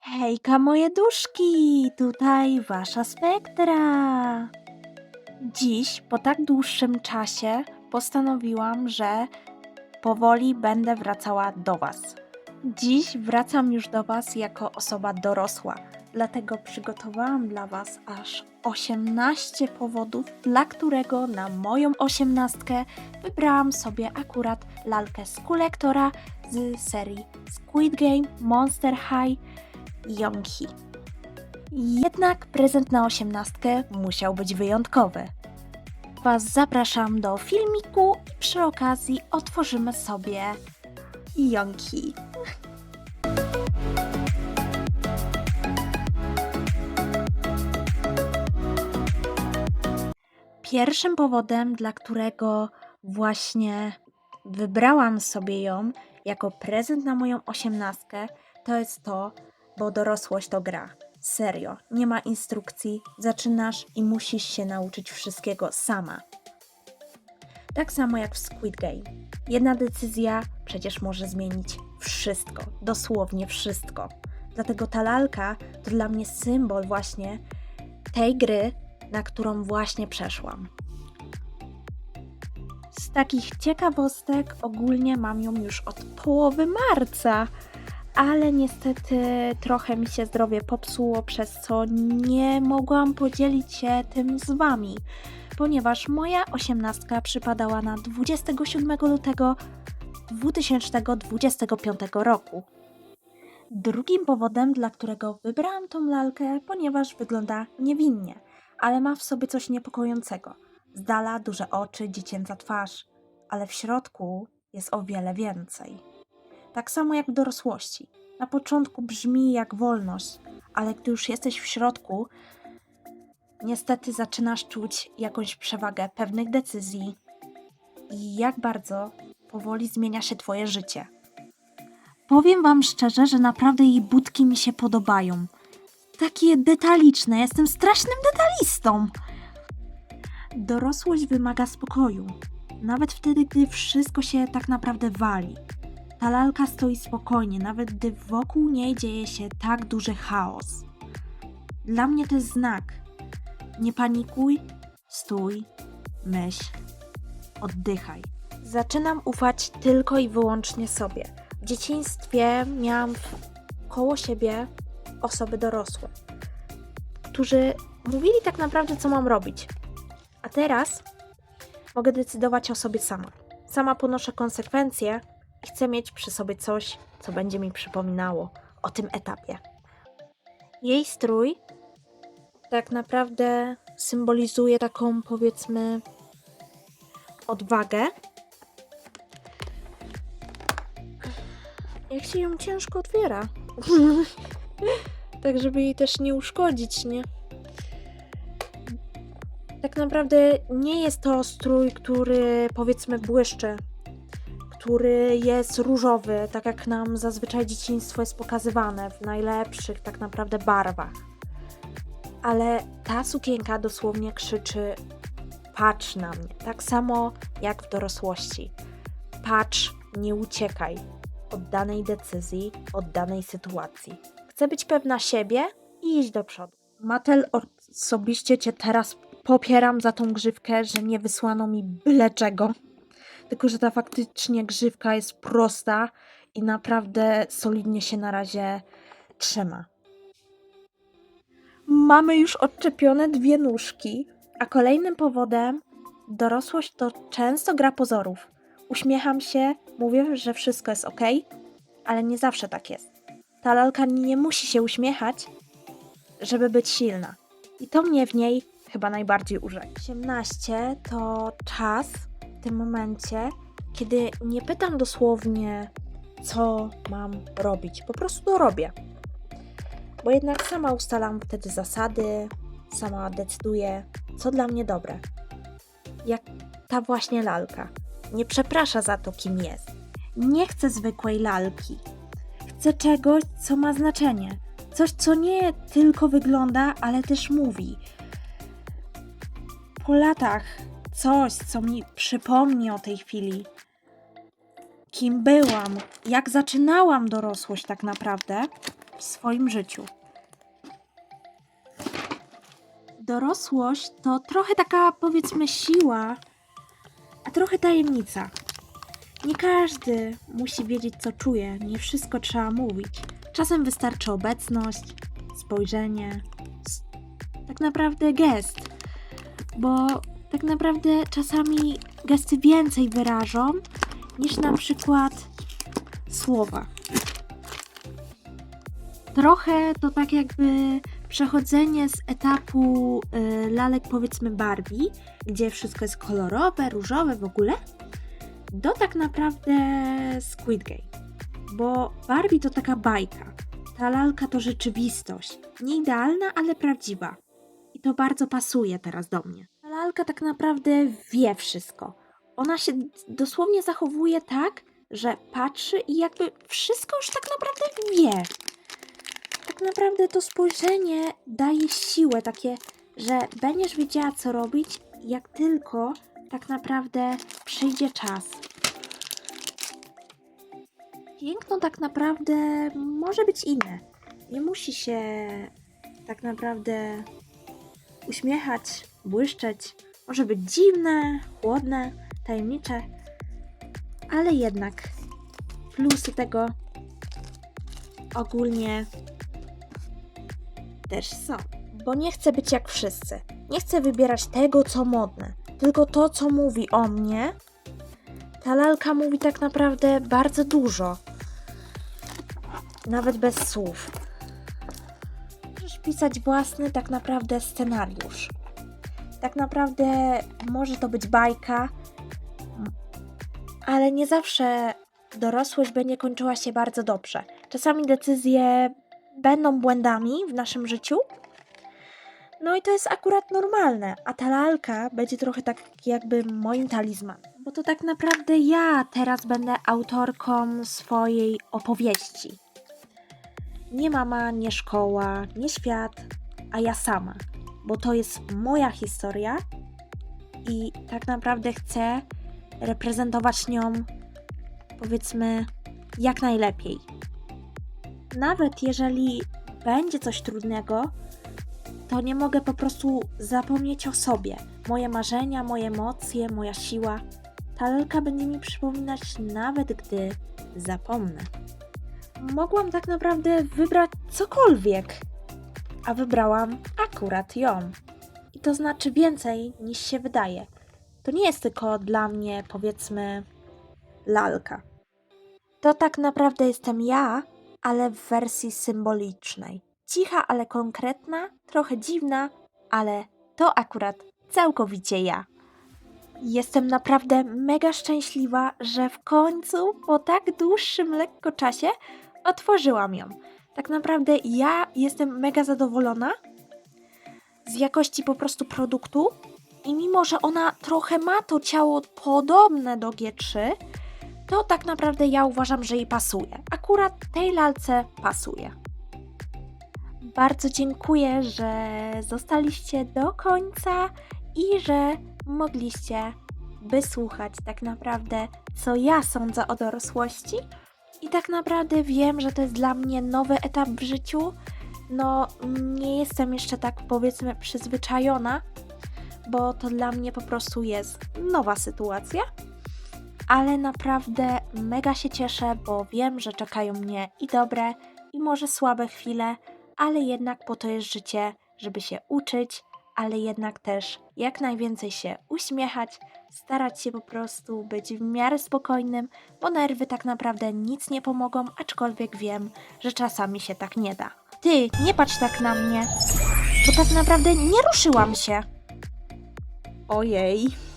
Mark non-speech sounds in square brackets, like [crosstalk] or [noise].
Hejka moje duszki, tutaj wasza spektra. Dziś, po tak dłuższym czasie, postanowiłam, że powoli będę wracała do was. Dziś wracam już do was jako osoba dorosła, dlatego przygotowałam dla was aż 18 powodów, dla którego na moją osiemnastkę wybrałam sobie akurat lalkę z kolektora z serii Squid Game, Monster High Yonki. Jednak prezent na osiemnastkę musiał być wyjątkowy. Was zapraszam do filmiku i przy okazji otworzymy sobie Yonki. Pierwszym powodem, dla którego właśnie wybrałam sobie ją jako prezent na moją osiemnastkę, to jest to, bo dorosłość to gra. Serio, nie ma instrukcji, zaczynasz i musisz się nauczyć wszystkiego sama. Tak samo jak w Squid Game. Jedna decyzja przecież może zmienić wszystko, dosłownie wszystko. Dlatego ta lalka to dla mnie symbol właśnie tej gry, na którą właśnie przeszłam. Z takich ciekawostek ogólnie mam ją już od połowy marca ale niestety trochę mi się zdrowie popsuło, przez co nie mogłam podzielić się tym z Wami, ponieważ moja osiemnastka przypadała na 27 lutego 2025 roku. Drugim powodem, dla którego wybrałam tą lalkę, ponieważ wygląda niewinnie, ale ma w sobie coś niepokojącego. Z dala duże oczy, dziecięca twarz, ale w środku jest o wiele więcej. Tak samo jak w dorosłości. Na początku brzmi jak wolność, ale gdy już jesteś w środku, niestety zaczynasz czuć jakąś przewagę pewnych decyzji i jak bardzo powoli zmienia się Twoje życie. Powiem Wam szczerze, że naprawdę jej budki mi się podobają. Takie detaliczne, jestem strasznym detalistą. Dorosłość wymaga spokoju, nawet wtedy, gdy wszystko się tak naprawdę wali. Ta lalka stoi spokojnie, nawet gdy wokół niej dzieje się tak duży chaos. Dla mnie to jest znak. Nie panikuj, stój, myśl, oddychaj. Zaczynam ufać tylko i wyłącznie sobie. W dzieciństwie miałam koło siebie osoby dorosłe, którzy mówili tak naprawdę, co mam robić. A teraz mogę decydować o sobie sama. Sama ponoszę konsekwencje i chcę mieć przy sobie coś, co będzie mi przypominało o tym etapie. Jej strój tak naprawdę symbolizuje taką, powiedzmy, odwagę. Jak się ją ciężko otwiera. [laughs] tak, żeby jej też nie uszkodzić, nie? Tak naprawdę nie jest to strój, który powiedzmy błyszczy który jest różowy, tak jak nam zazwyczaj dzieciństwo jest pokazywane w najlepszych tak naprawdę barwach. Ale ta sukienka dosłownie krzyczy: patrz na mnie, tak samo jak w dorosłości. Patrz, nie uciekaj od danej decyzji, od danej sytuacji. Chcę być pewna siebie i iść do przodu. Matel, osobiście Cię teraz popieram za tą grzywkę, że nie wysłano mi byle czego tylko że ta faktycznie grzywka jest prosta i naprawdę solidnie się na razie trzyma. Mamy już odczepione dwie nóżki, a kolejnym powodem dorosłość to często gra pozorów. Uśmiecham się, mówię, że wszystko jest ok, ale nie zawsze tak jest. Ta lalka nie musi się uśmiechać, żeby być silna. I to mnie w niej chyba najbardziej urzekło. 18 to czas w tym momencie, kiedy nie pytam dosłownie, co mam robić. Po prostu to robię. Bo jednak sama ustalam wtedy zasady, sama decyduję, co dla mnie dobre. Jak ta właśnie lalka. Nie przeprasza za to, kim jest. Nie chcę zwykłej lalki. Chcę czegoś, co ma znaczenie. Coś, co nie tylko wygląda, ale też mówi. Po latach coś, co mi przypomni o tej chwili, kim byłam, jak zaczynałam dorosłość tak naprawdę w swoim życiu. Dorosłość to trochę taka, powiedzmy, siła, a trochę tajemnica. Nie każdy musi wiedzieć, co czuje, nie wszystko trzeba mówić. Czasem wystarczy obecność, spojrzenie, tak naprawdę gest, bo tak naprawdę czasami gesty więcej wyrażą niż na przykład słowa. Trochę to tak jakby przechodzenie z etapu y, lalek powiedzmy Barbie, gdzie wszystko jest kolorowe, różowe w ogóle, do tak naprawdę Squid Game. Bo Barbie to taka bajka, ta lalka to rzeczywistość. Nie idealna, ale prawdziwa. I to bardzo pasuje teraz do mnie. Ta lalka tak naprawdę wie wszystko. Ona się dosłownie zachowuje tak, że patrzy i jakby wszystko już tak naprawdę wie. Tak naprawdę to spojrzenie daje siłę, takie, że będziesz wiedziała, co robić, jak tylko tak naprawdę przyjdzie czas. Piękno tak naprawdę może być inne. Nie musi się tak naprawdę uśmiechać, błyszczeć. Może być dziwne, chłodne, tajemnicze, ale jednak plusy tego ogólnie też są. Bo nie chcę być jak wszyscy. Nie chcę wybierać tego, co modne, tylko to, co mówi o mnie. Ta lalka mówi tak naprawdę bardzo dużo. Nawet bez słów. Możesz pisać własny tak naprawdę scenariusz. Tak naprawdę może to być bajka, ale nie zawsze dorosłość będzie kończyła się bardzo dobrze. Czasami decyzje będą błędami w naszym życiu. No i to jest akurat normalne, a ta lalka będzie trochę tak jakby moim talizmanem. Bo to tak naprawdę ja teraz będę autorką swojej opowieści. Nie mama, nie szkoła, nie świat, a ja sama. Bo to jest moja historia i tak naprawdę chcę reprezentować nią, powiedzmy, jak najlepiej. Nawet jeżeli będzie coś trudnego, to nie mogę po prostu zapomnieć o sobie. Moje marzenia, moje emocje, moja siła. Ta lalka będzie mi przypominać nawet gdy zapomnę. Mogłam tak naprawdę wybrać cokolwiek, a wybrałam akurat ją. I to znaczy więcej niż się wydaje. To nie jest tylko dla mnie, powiedzmy, lalka. To tak naprawdę jestem ja, ale w wersji symbolicznej. Cicha, ale konkretna, trochę dziwna, ale to akurat całkowicie ja. Jestem naprawdę mega szczęśliwa, że w końcu po tak dłuższym lekko czasie otworzyłam ją. Tak naprawdę ja jestem mega zadowolona z jakości po prostu produktu i mimo, że ona trochę ma to ciało podobne do G3, to tak naprawdę ja uważam, że jej pasuje. Akurat tej lalce pasuje. Bardzo dziękuję, że zostaliście do końca i że mogliście wysłuchać tak naprawdę, co ja sądzę o dorosłości. I tak naprawdę wiem, że to jest dla mnie nowy etap w życiu. No, nie jestem jeszcze tak powiedzmy przyzwyczajona, bo to dla mnie po prostu jest nowa sytuacja ale naprawdę mega się cieszę, bo wiem, że czekają mnie i dobre, i może słabe chwile, ale jednak po to jest życie, żeby się uczyć, ale jednak też jak najwięcej się uśmiechać, starać się po prostu być w miarę spokojnym, bo nerwy tak naprawdę nic nie pomogą, aczkolwiek wiem, że czasami się tak nie da. Ty, nie patrz tak na mnie, bo tak naprawdę nie ruszyłam się. Ojej.